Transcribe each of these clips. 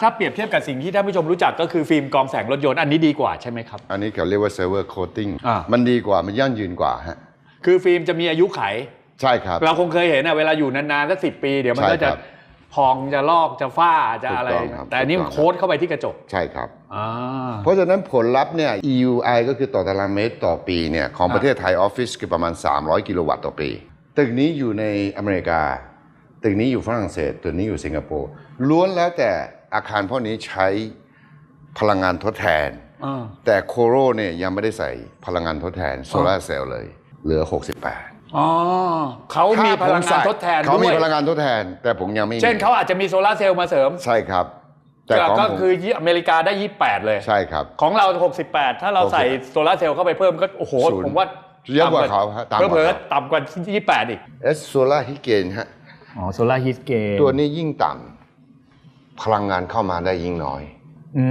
ถ้าเปรียบเทียบกับสิ่งที่ท่านผู้ชมรู้จักก็คือฟิล์มกรองแสงรถยนต์อันนี้ดีกว่าใช่ไหมครับ อันนี้เขาเรียกว่า silver coating อ่ามั มันดีกว่ามันยั่งยืนกว่าฮะคือฟิล์มจะมีอายุไข ใช่ครับ เราคงเคยเห็นอะเวลาอยู่นานๆสักสิปี เดี๋ยวมันก็ใช่จะครับพองจะลอกจะฝ้าจะอะไร ถูกต้องครับแต่อันนี้มันถูกต้องโค้ดเข้าไปที่กระจกใช่ครับ อ่า เพราะฉะนั้นผลลัพธ์เนี่ย EUI ก็คือต่อตารางเมตรต่อปีเนี่ย ของครับประเทศไทยออฟฟิศคือประมาณ 300 กิโลวัตต์ต่อปี ตึกนี้อยู่ในอเมริกา ตึกนี้อยู่ฝรั่งเศสตึกนี้อยู่สิงคโปร์ล้วนแล้วแต่ อาคารพวกนี้ใช้พลังงานทดแทนอ่าแต่โคโรเนี่ยยังไม่ได้ใส่พลังงานทดแทนโซลาร์เซลล์เลย เหลือ 68อ๋อเขามีพลังงานทดแทนเขาด้มีวยพลังงานทดแทน แต่ผมยังไม่มีเช่นเขาอาจจะมีโซลาร์เซลล์มาเสริม ใช่ครับ แต่ของก็ผมคืออเมริกาได้ 28 เลย ใช่ครับ ของเรา 68 ถ้าเราใส่โซลาร์เซลล์เข้าไปเพิ่มก็ โอ้โหศูนย์ผมว่าเยอะกว่าเขาฮะต่ำกว่าเขาเพิ่มๆต่ำกว่า 28 อีกเอสโซลาร์ฮิเกนฮะอ๋อโซลาร์ฮิสเกนตัวนี้ยิ่งต่ำ พลังงานเข้ามาได้ยิ่งน้อยอื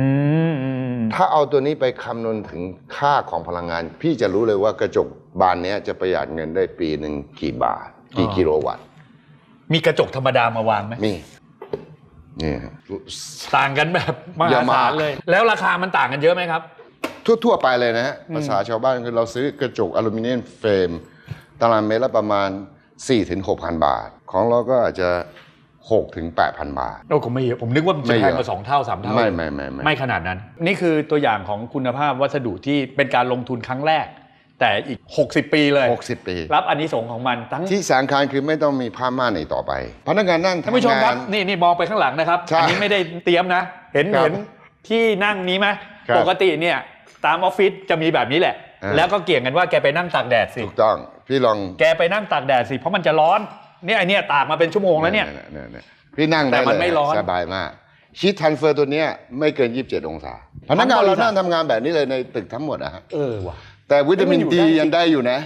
มอืมถ้าเอาตัวนี้ไปคำนวณถึงค่าของพลังงาน พี่จะรู้เลยว่ากระจกบานเนี้ยจะประหยัดเงินได้ปีหนึ่งกี่บาทกี่กิโลวัตต์ มีกระจกธรรมดามาวางไหมนี่นี่ฮะต่างกันแบบมอย่าหามาศาลเลย แล้วราคามันต่างกันเยอะไหมครับ ทั่ว ๆ ไปเลยนะฮะภาษาชาวบ้านคือเราซื้อกระจกอลูมิเนียมเฟรมตารางเมตรละประมาณ 4-6,000 บาท ของเราก็อาจจะ 6-8,000บาท โอ้ผมไม่เยอะผมนึกว่ามันจะไม่แพเยงอะกว่าสองเท่าสามเท่าไม่ไม่ไม่ไม่ไม่ขนาดนั้น นี่คือตัวอย่างของคุณภาพวัสดุที่เป็นการลงทุนครั้งแรก แต่อีก 60 ปีเลย 60 ปี รับอันนี้สงส์ของมันทั้งที่สำคัญคือไม่ต้องมีผ้าม่านในต่อไป พนักงานนั่งท่านผู้ชมครับทำงานนี่นี่มองไปข้างหลังนะครับใช่อันี้ไม่ได้เตรียมนะ เห็นครับเห็นที่นั่งนี้ไหมครับปกติเนี่ยตามออฟฟิศจะมีแบบนี้แหละอ่าแล้วก็เกี่ยงกันว่าแกไปนั่งตากแดดสิถูกต้องพี่ลองแกไปนั่งตากแดดสิเพราะมันจะร้อน เนี่ยไอเนี่ยตากมาเป็นชั่วโมงแล้วเนี่ยยๆพี่นั่งแต่ได้มันเลยไม่ร้อน สบายมากชีททันเฟอร์ตัวเนี้ยไม่เกิน 27 องศา พนักงานเรานั่งทำงานแบบนี้เลยในตึกทั้งหมดอะฮะเออว่ะแต่วิตามินเอ้ยมันอยู่ดีได้ยังได้อยู่นะ